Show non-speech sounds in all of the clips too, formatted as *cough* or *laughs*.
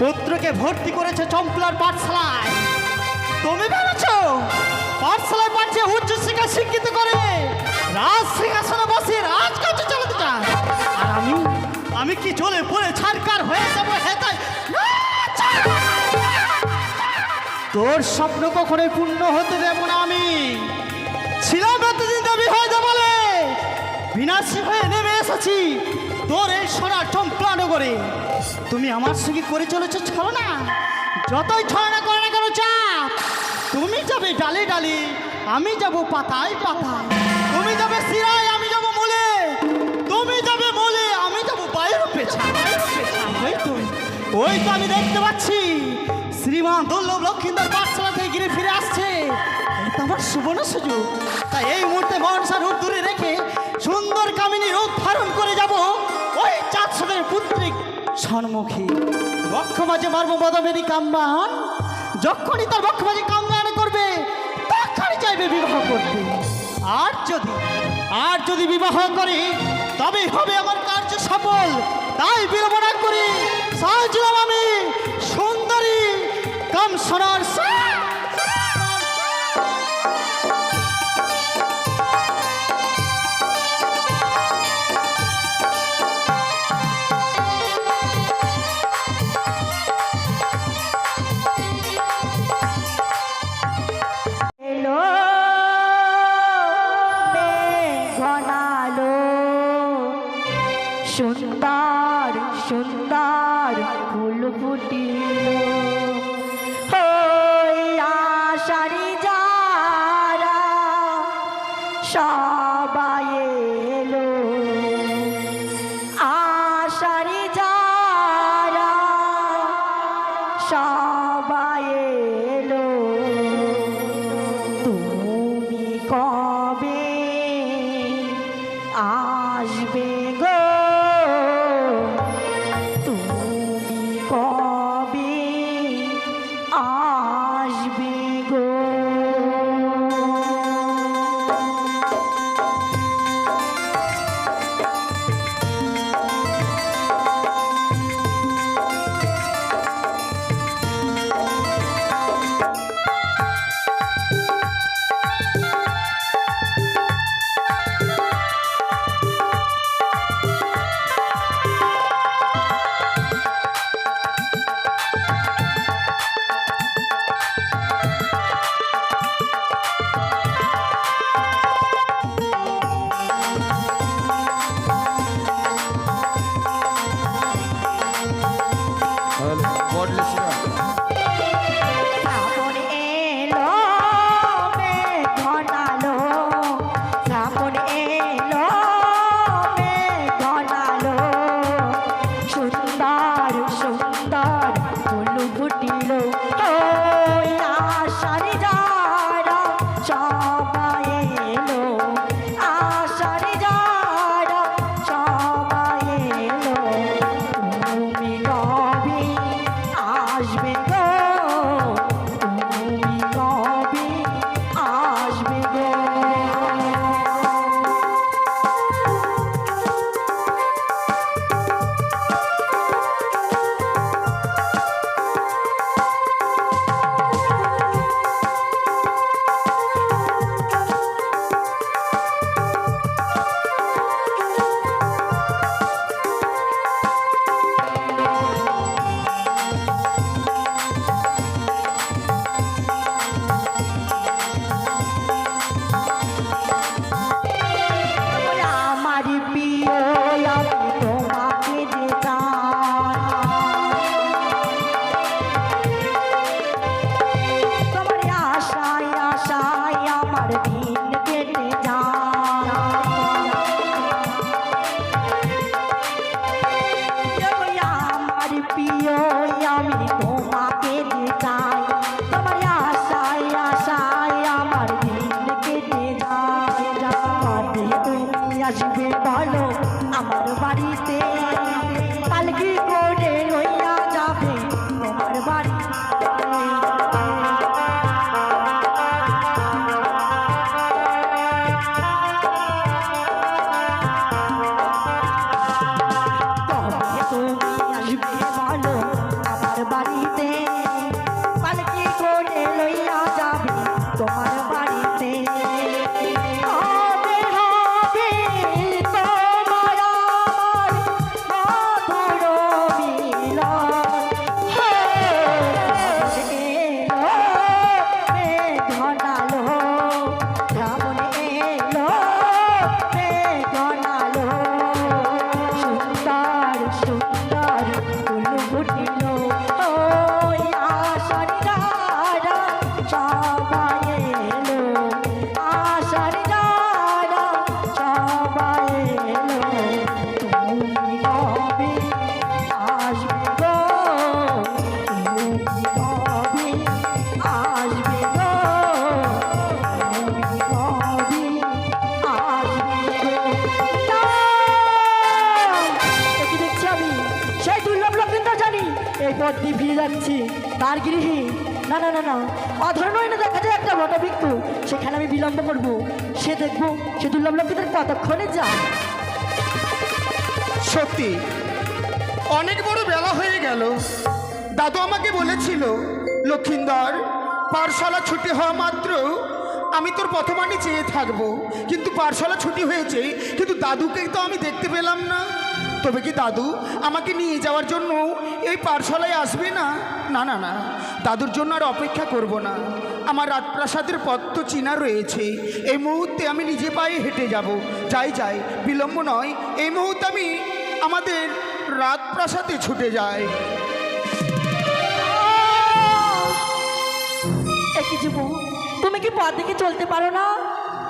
পুত্রকে ভর্তি করেছে চম্পলার পাঠশালায়। তুমি ভেবেছ? পাঠশালায় পাঠিয়ে উচ্চ শিক্ষা শিক্ষিত করে রাজ সিংহাসনে বসে রাজকার্য চালাতে চায়? আর আমি আমি কি চলে পড়ে ছাড়কার হয়ে যাব হেতায়? না, তোর স্বপ্ন কখনোই পূর্ণ হতে দেব না আমি। ছিলাম এতদিন দাবি হয়ে যা বলে। বিনাশী হয়ে নেমে এসেছি তোর এই সোনার চম্পলা নগরে তুমি আমার সঙ্গে করে চলেছ ছলনা যতই ছলনা করে না কেন, চাপ। তুমি যাবে ডালে ডালে, আমি যাব পাতায় পাতায়। তুমি যাবে শিরায়, আমি যাব মূলে। তুমি যাবে মূলে, আমি যাব বাইরের পেছা ওই তো ওই তো আমি দেখতে পাচ্ছি। শ্রীমান দুর্লভ লক্ষ্মীন্দর পাঠশালা থেকে ঘিরে ফিরে আসছে। তো আমার সুবর্ণ সুযোগ। তাই এই মুহূর্তে মনসা রূপ দূরে রেখে সম্মুখী বক্ষমাঝে মারব বদমেরি কাম্বান যখনই তার বক্ষ মাঝে কামরান করবে, তখনই চাইবে বিবাহ করতে। আর যদি আর যদি বিবাহ করে তবে হবে আমার কার্য সফল। তাই বিড়ম্বনা করি। সাহায্য আমি, সুন্দরী, কাম সোনার সুন্দর সুন্দর ফুল ফুটিল। আসবে বলো দিয়ে ফিরে যাচ্ছি। তার গৃহে। না না না না। অধর্ণ না দেখা যায় একটা বটবৃক্ষ সেখানে আমি বিলম্ব করব। সে দেখব, সে দুর্লভ লক্ষিন্দর কতক্ষণে যায়। সত্যি, অনেক বড় বেলা হয়ে গেল। দাদু আমাকে বলেছিল, লক্ষিন্দর, পাঠশালা ছুটি হওয়া মাত্র আমি তোর প্রথমানি চেয়ে থাকব। কিন্তু পাঠশালা ছুটি হয়েছে, কিন্তু দাদুকে তো আমি দেখতে পেলাম না। তবে কি দাদু, আমাকে নিয়ে যাওয়ার জন্য এই পাঠশালায় আসবে না? না না না, দাদুর জন্য আর অপেক্ষা করব না। আমার রাজপ্রাসাদের পথ তো চিনা রয়েছে। এই মুহূর্তে আমি নিজে পায়ে হেঁটে যাব। যাই যাই, বিলম্ব নয়। এই মুহূর্তে আমি আমাদের রাজপ্রাসাদে ছুটে যাই। একই যুব তুমি কি পথ দেখে চলতে পারো না?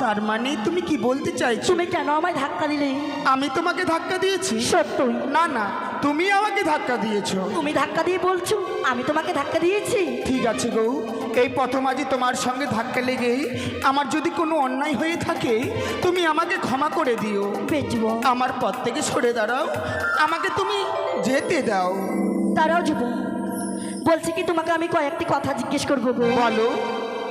তার মানে তুমি কি বলতে চাইছো? তুমি কেন আমায় ধাক্কা দিলে? আমি তোমাকে ধাক্কা দিয়েছি। সত্যই। না না তুমি আমাকে ধাক্কা দিয়েছ। তুমি ধাক্কা দিয়ে বলছো আমি তোমাকে ধাক্কা দিয়েছি। ঠিক আছে গো এই প্রথম আজই তোমার সঙ্গে ধাক্কা লেগে আমার যদি কোনো অন্যায় হয়ে থাকে তুমি আমাকে ক্ষমা করে দিও। বেচব। আমার পথ থেকে সরে দাঁড়াও আমাকে তুমি যেতে দাও। তারাও যুব বলছি কি তোমাকে আমি কয়েকটি কথা জিজ্ঞেস করব গো? বলো।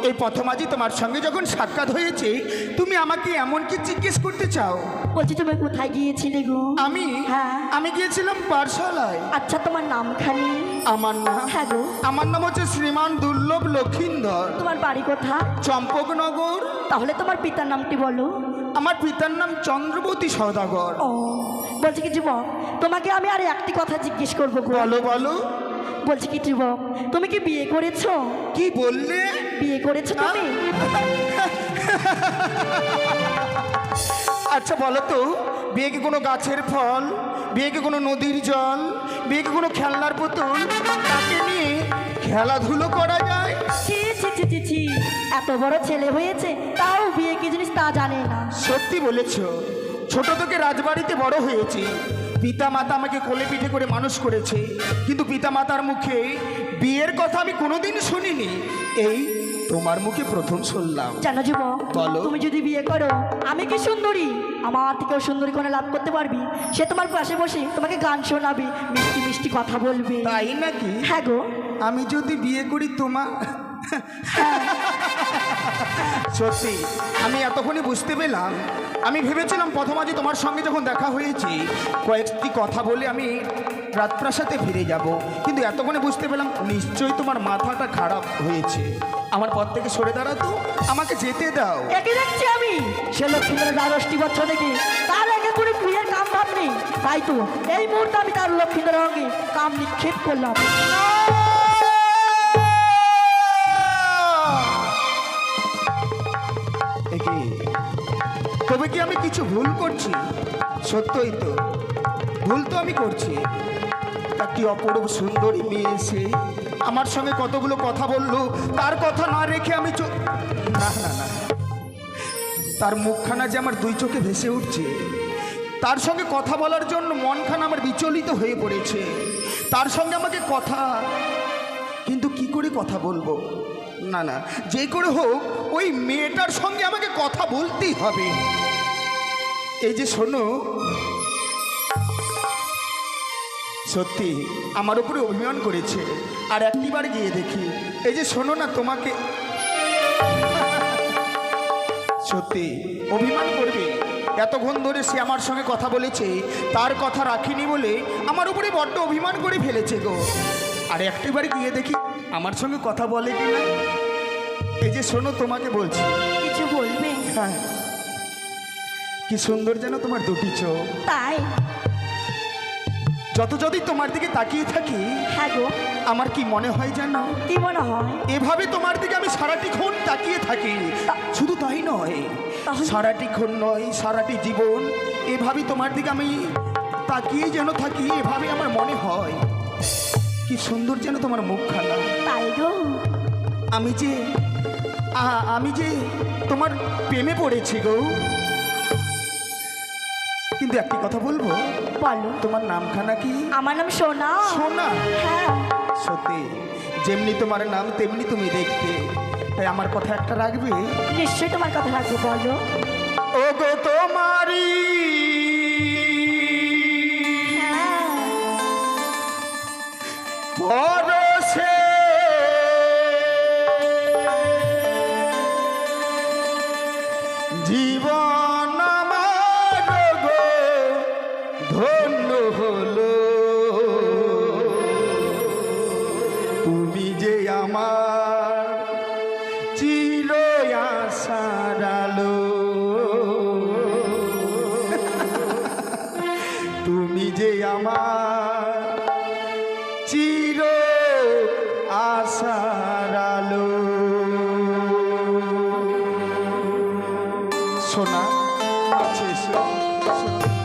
এই প্রথম আজই তোমার সঙ্গে যখন সাক্ষাৎ হয়েছে তুমি আমাকে এমন কি জিজ্ঞেস করতে চাও? বলছি তুমি কোথায় গিয়েছিলে গো? আমি? হ্যাঁ। আমি গিয়েছিলাম পাঠশালায়। আচ্ছা তোমার নাম নামখানি আমার নাম? হ্যাঁ গো। আমার নাম হচ্ছে শ্রীমান দুর্লভ লক্ষিন্দর। তোমার বাড়ি কোথা চম্পকনগর। তাহলে তোমার পিতার নামটি বলো। আমার পিতার নাম চন্দ্রবতী সদাগর ও বলছি কি যুবক তোমাকে আমি আর একটি কথা জিজ্ঞেস করব বলো বলো। বলছি কি যুবক তুমি কি বিয়ে করেছ? কি বললে? বিয়ে করেছ তুমি? আচ্ছা বলো তো বিয়ে কি কোনো গাছের ফল? বিয়ে কি কোনো নদীর জল? বিয়ে কি কোনো খেলনার পুতুল? তাকে নিয়ে খেলাধুলো করা যায়? ছি ছি ছি ছি ছি। এত বড় ছেলে হয়েছে তাও বিয়ে কি জিনিস তা জানে না। সত্যি বলেছ ছোট থেকে রাজবাড়িতে বড় হয়েছি। পিতা মাতা আমাকে কোলে পিঠে করে মানুষ করেছে কিন্তু পিতা মাতার মুখে বিয়ের কথা আমি কোনোদিন শুনিনি। এই তোমার মুখে প্রথম শুনলাম। জানো যুবক বলো। তুমি যদি বিয়ে করো আমি কি সুন্দরী? আমার থেকেও সুন্দরী কোনো লাভ করতে পারবি? সে তোমার পাশে বসে তোমাকে গান শোনাবে মিষ্টি মিষ্টি কথা বলবে। তাই নাকি? হ্যাঁ গো। আমি যদি বিয়ে করি তোমা সত্যি, আমি এতক্ষণে বুঝতে পেলাম। আমি ভেবেছিলাম প্রথম আজই তোমার সঙ্গে যখন দেখা হয়েছে, কয়েকটি কথা বলে আমি রাজপ্রাসাদে ফিরে যাব। কিন্তু এতক্ষণে বুঝতে পেলাম নিশ্চয়ই তোমার মাথাটা খারাপ হয়েছে। আমার পথ থেকে সরে দাঁড়াতো আমাকে যেতে দাও। দেখছি আমি। সে লক্ষ্মীদের দ্বাদশটি বছর দেখি তার আগে কোনো বিয়ের কাম ভাব তাই তো, এই মুহূর্তে আমি তার লক্ষ্মীদের সঙ্গে কাম নিক্ষেপ করলাম। কি আমি কিছু ভুল করছি? সত্যই তো। ভুল তো আমি করছি। একটি অপরূপ সুন্দরী মেয়ে এসে আমার সঙ্গে কতগুলো কথা বলল? তার কথা না রেখে আমি চো না না না। তার মুখখানা যে আমার দুই চোখে ভেসে উঠছে। তার সঙ্গে কথা বলার জন্য মনখানা আমার বিচলিত হয়ে পড়েছে। তার সঙ্গে আমাকে কথা কিন্তু কি করে কথা বলব? না না, যে করে হোক, ওই মেয়েটার সঙ্গে আমাকে কথা বলতেই হবে। এই যে শোনো সত্যি আমার উপরে অভিমান করেছে। আর একটিবার গিয়ে দেখি এই যে শোনো না তোমাকে সত্যি অভিমান করবে। এতক্ষণ ধরে সে আমার সঙ্গে কথা বলেছে তার কথা রাখিনি বলে আমার উপরে বড্ড অভিমান করে ফেলেছে গো। আর একটিবার গিয়ে দেখি আমার সঙ্গে কথা বলে কি না এই যে শোনো তোমাকে বলছি। কিছু বলবে? হ্যাঁ। কি সুন্দর যেন তোমার দুটি চোখ। তাই? যত যদি তোমার দিকে তাকিয়ে থাকি হ্যাঁ গো। আমার কি মনে হয় জানো? কি মনে হয়? এভাবে তোমার দিকে আমি সারাটি ক্ষণ তাকিয়ে থাকি। শুধু তাই নয়? সারাটি ক্ষণ নয় সারাটি জীবন এভাবে তোমার দিকে আমি তাকিয়ে যেন থাকি এভাবে আমার মনে হয়। কি সুন্দর যেন তোমার মুখ মুখখানা। তাই গো। আমি যে আমি যে তোমার প্রেমে পড়েছি গো। কিন্তু একটি কথা বলব? বলো। তোমার নামখানা কি? আমার নাম সোনা। সোনা? হ্যাঁ। সত্যি যেমনি তোমার নাম তেমনি তুমি দেখতে। তাই আমার কথা একটা রাখবে? নিশ্চয়ই তোমার কথা রাখব বলো। ও গো তোমারি পরশে। জীবন আছে এসো,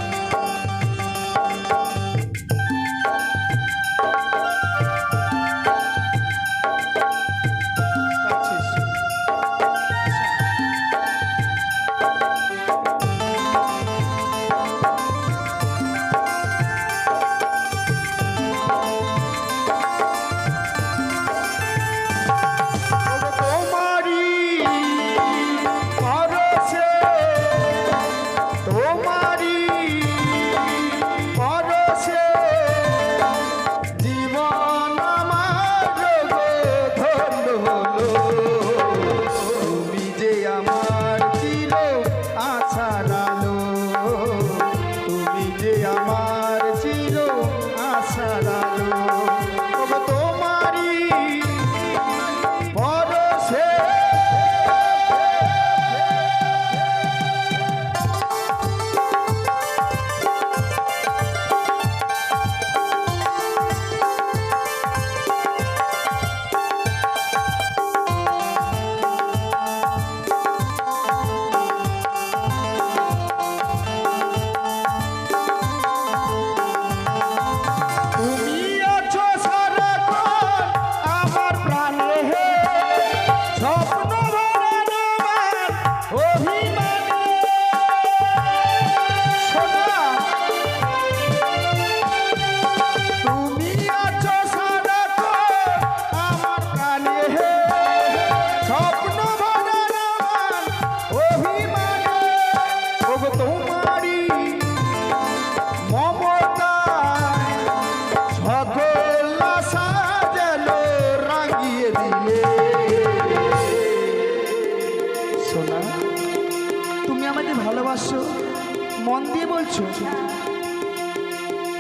বলছো?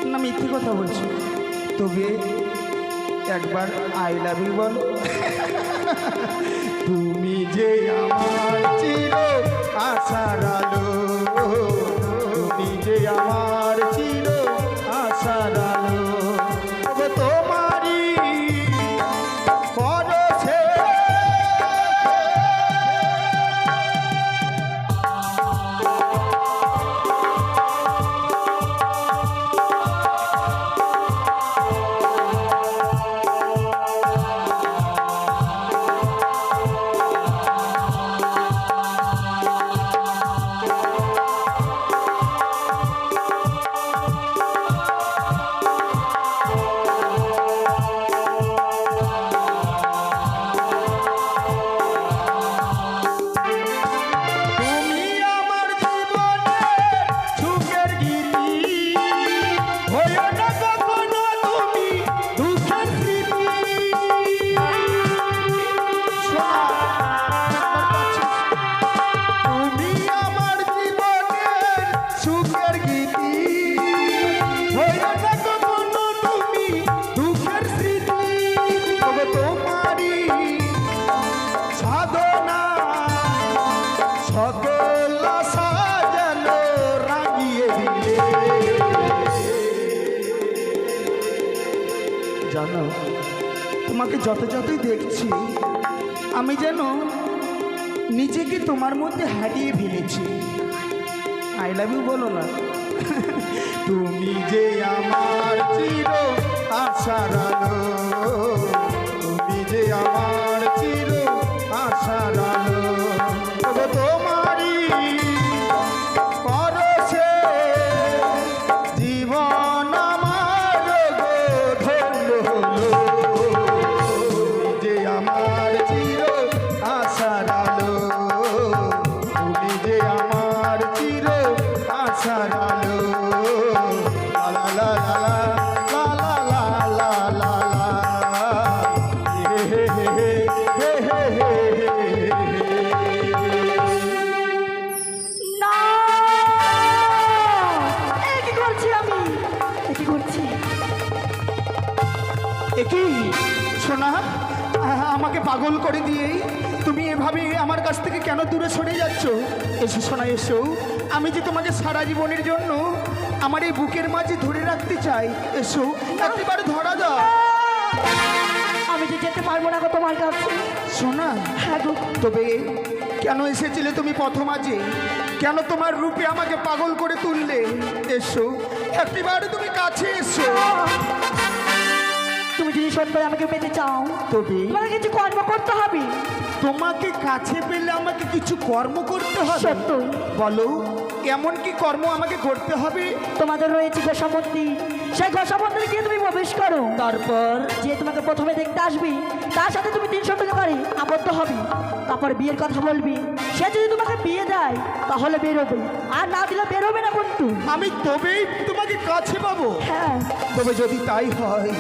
না মিথ্যে কথা বলছো। তবে একবার আই লাভ ইউ বলো। *laughs* তুমি যে আমার চির আশার আলো তুমি যে আমার জানো? তোমাকে যত যতই দেখছি। আমি যেন নিজেকে তোমার মধ্যে হারিয়ে ফেলেছি। আই লাভ ইউ বলো না। *laughs* তুমি যে আমার চির আশার তুমি যে আমার তুমি এভাবে আমার কাছ থেকে কেন দূরে সরে যাচ্ছ? এসো সোনা এসো। আমি যে তোমাকে সারা জীবনের জন্য আমার এই বুকের মাঝে ধরে রাখতে চাই এসো একেবারে ধরা দাও আমি যে যেতে পারব না গো তোমার কাছে। সোনা হ্যাঁ গো। তবে কেন এসেছিলে তুমি প্রথম আজে? কেন তোমার রূপে আমাকে পাগল করে তুললে? এসো একেবারে তুমি কাছে এসো। যদি সত্যি আমাকে পেতে চাও? তবে তোমাকে কিছু কর্ম করতে হবে। তোমাকে কাছে পেলে আমাকে কিছু কর্ম করতে হবে? সত্যই বলো এমন কি কর্ম আমাকে করতে হবে? তোমাদের রয়েছে গোসা মন্দির সেই গোসা গিয়ে তুমি প্রবেশ করো। তারপর? যে তোমাকে প্রথমে দেখতে আসবি তার সাথে তুমি তিনশো টাকা করে আবদ্ধ হবি। তারপর বিয়ের কথা বলবি। সে যদি তোমাকে বিয়ে দেয় তাহলে বেরোবে। আর না দিলে বেরোবে না কিন্তু। আমি তবেই তোমাকে কাছে পাবো। হ্যাঁ। তবে যদি তাই হয়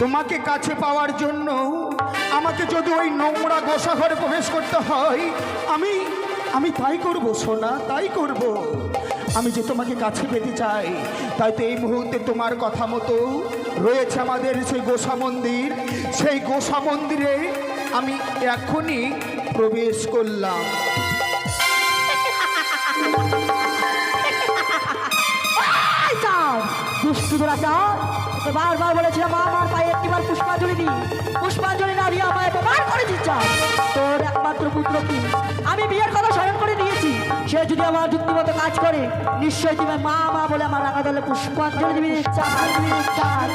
তোমাকে কাছে পাওয়ার জন্য আমাকে যদি ওই নোংরা গোসা ঘরে প্রবেশ করতে হয়, আমি আমি তাই করব, সোনা, তাই করব। আমি যে তোমাকে কাছে পেতে চাই তাই তো এই মুহূর্তে তোমার কথা মতো রয়েছে আমাদের সেই গোসা মন্দির। সেই গোসা মন্দিরে আমি এখনই প্রবেশ করলাম। এই চাঁদ দুষ্টু তোরা চাঁদ তোকে বারবার বলেছিলাম মা আমার পায়ে একটিবার পুষ্পাঞ্জলি দি পুষ্পাঞ্জলি না দিয়ে আমায় প্রমাণ করে দিচ্ছা। তোর একমাত্র পুত্র কি? আমি বিয়ের কথা স্মরণ করে দিয়েছি। সে যদি আমার যুক্তিমতো কাজ করে, নিশ্চয়ই তুমি মা মা বলে আমার রাখা দলে পুষ্পাঞ্জলি দিবি, চাঁদ দিবি, চাঁদ